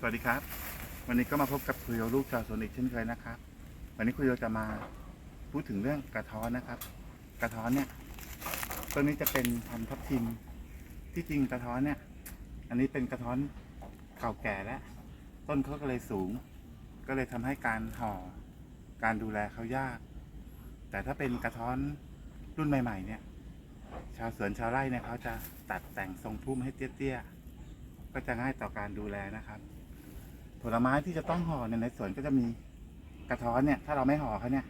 สวัสดีครับ วันนี้ก็มาพบกับคุยโยลูกชาวสวนอีกเช่นเคยนะครับ วันนี้คุยโยจะมาพูดถึงเรื่องกระท้อนนะครับ กระท้อนเนี่ยต้นนี้จะเป็นพันทับทิม ที่จริงกระท้อนเนี่ย อันนี้เป็นกระท้อนเก่าแก่แล้วต้นเขาก็เลยสูง ก็เลยทำให้การห่อการดูแลเขายาก แต่ถ้าเป็นกระท้อนรุ่นใหม่ ๆ เนี่ย ชาวสวนชาวไร่เนี่ยเขาจะตัดแต่งทรงพุ่มให้เตี้ยๆก็จะง่ายต่อการดูแลนะครับ ผลไม้ที่จะต้องห่อเนี่ยในสวนก็จะมีกระท้อนเนี่ย ถ้าเราไม่ห่อเขาเนี่ย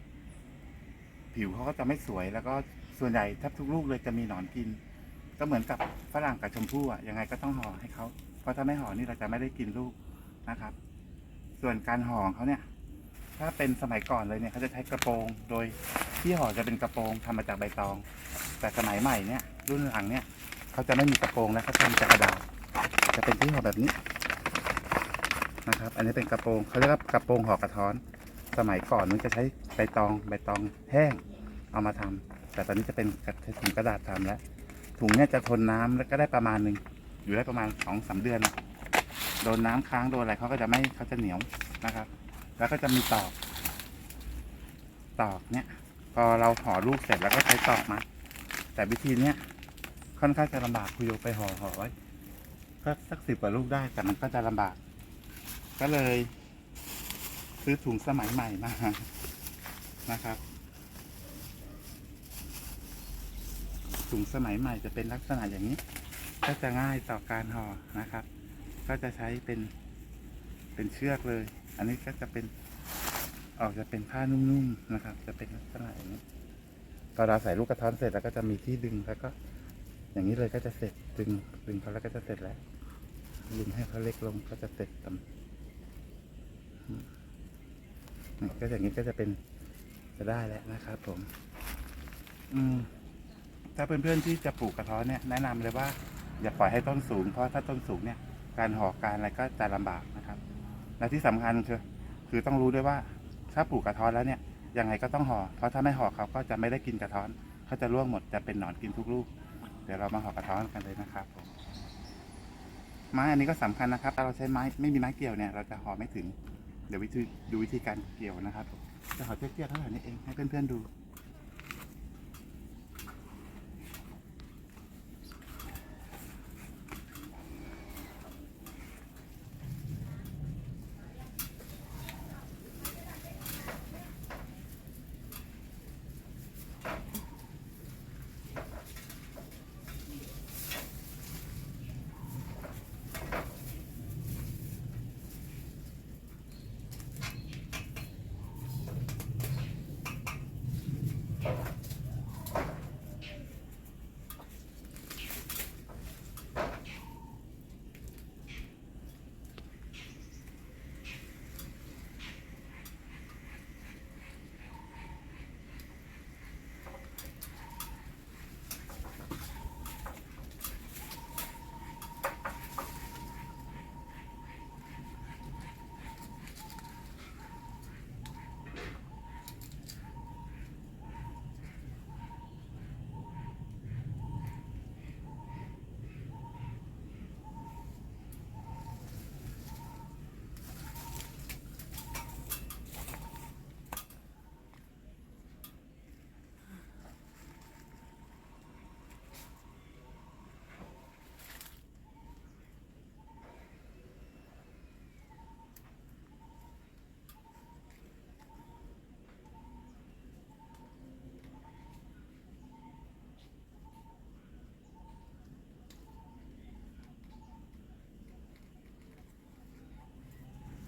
ผิวเขาก็จะไม่สวยแล้วก็ส่วนใหญ่แทบทุกลูกเลยจะมีหนอนกิน ก็เหมือนกับฝรั่งกับชมพู่อะยังไงก็ต้องห่อให้เขาเพราะถ้าไม่ห่อนี่เราจะไม่ได้กินลูกนะครับ ส่วนการห่อเขาเนี่ย ถ้าเป็นสมัยก่อนเลยเนี่ยเขาจะใช้กระโปรงโดยที่ห่อจะเป็นกระโปรงทำมาจากใบตอง แต่สมัยใหม่เนี่ย รุ่นหลังเนี่ยเขาจะไม่มีกระโปรงแล้วเขาทำจากกระดาษจะเป็นที่ห่อแบบนี้ นะครับ อันนี้เป็นกระโปรงเขาเรียกว่ากระโปรงห่อกระท้อน สมัยก่อนมันจะใช้ใบตองใบตองแห้งเอามาทำแต่ตอนนี้จะเป็นกระใช้ถุงกระดาษทำแล้วถุงเนี่ยจะทนน้ำแล้วก็ได้ประมาณหนึ่งอยู่ได้ประมาณสองสาเดือนโดนน้ำค้างโดนอะไรเขาก็จะไม่เขาจะเหนียวนะครับ แล้วก็จะมีตอก ตอกเนี่ย พอเราห่อลูกเสร็จแล้วก็ใช้ตอกมัดแต่วิธีเนี้ยค่อนข้างจะลำบากคุยโยไปห่อห่อไว้ก็สักสิบกว่าลูกได้แต่มันก็จะลำบาก ก็เลย ซื้อถุงสมัยใหม่มานะครับ ถุงสมัยใหม่จะเป็นลักษณะอย่างนี้ ก็จะง่ายต่อการห่อนะครับ ก็จะใช้เป็นเป็นเชือกเลย อันนี้ก็จะเป็นออกจะเป็นผ้านุ่มๆนะครับ จะเป็นลักษณะอย่างนี้พอเราใส่ลูกกระท้อนเสร็จแล้วก็จะมีที่ดึงแล้วก็ อย่างนี้เลยก็จะเสร็จดึงดึงเขาแล้วก็จะเสร็จแล้วดึงให้เขาเล็กลงก็จะเสร็จตาม ก็อย่างนี้ก็จะเป็นจะได้แล้วนะครับ ผม อืมถ้าเพื่อนๆที่จะปลูกกระท้อนเนี่ยแนะนำเลยว่า อย่าปล่อยให้ต้นสูง เพราะถ้าต้นสูงเนี่ย การห่อการอะไรก็จะลำบากนะครับ และที่สำคัญคือคือต้องรู้ด้วยว่า ถ้าปลูกกระท้อนแล้วเนี่ยยังไงก็ต้องห่อเพราะถ้าไม่ห่อเขาก็จะไม่ได้กินกระท้อนเขาจะร่วงหมดจะเป็นหนอนกินทุกลูก เดี๋ยวเรามาห่อกระท้อนกันเลยนะครับผมไม้อันนี้ก็สำคัญนะครับถ้าเราใช้ไม้ไม่มีไม้เกี่ยวเนี่ยเราจะห่อไม่ถึง เดี๋ยววิธีดูวิธีการเกี่ยวนะครับจะขอเตี้ยๆเท่าไหร่นี่เองให้เพื่อนๆดู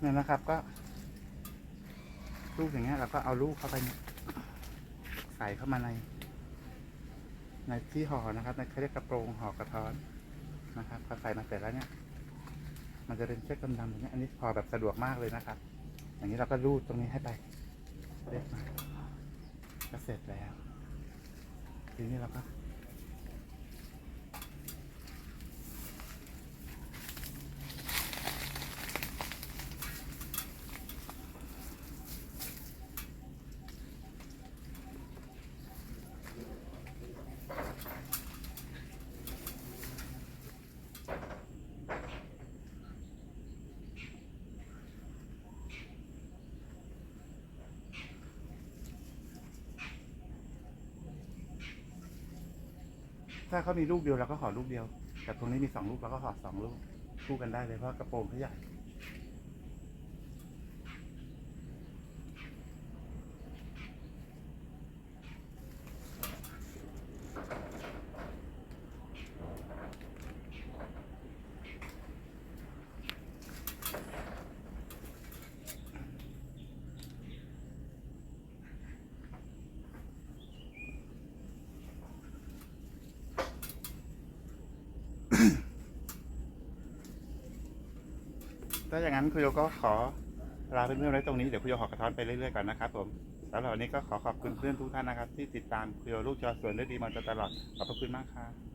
เนี่ยนะครับก็ ลูกอย่างเงี้ยเราก็เอาลูกเข้าไปใส่เข้ามาใน ในที่ห่อนะครับในเขาเรียกกระโปรงห่อกระท้อนนะครับพอใส่มาเสร็จแล้วเนี่ย มันจะเป็นเชือกดำๆอย่างเงี้ยอันนี้พอแบบสะดวกมากเลยนะครับ อย่างนี้เราก็รูดตรงนี้ให้ไปเรียกมาก็เสร็จแล้วทีนี้เราก็ ถ้าเขามีลูกเดียวเราก็ห่อลูกเดียว แต่ตรงนี้มีสองลูกเราก็ห่อสองลูกคู่กันได้เลยเพราะกระโปรงเขาใหญ่ ถ้าอย่างนั้นคุณโยก็ขอลาเพื่อนๆไว้ตรงนี้ เดี๋ยวคุณโยขอกระท้อนไปเรื่อยๆก่อนนะครับผมสำหรับวันนี้ก็ขอขอบคุณเพื่อนทุกท่านนะครับ ที่ติดตามคุณโยลูกจอสวนเลือดดีมาตลอดขอบพระคุณมากครับ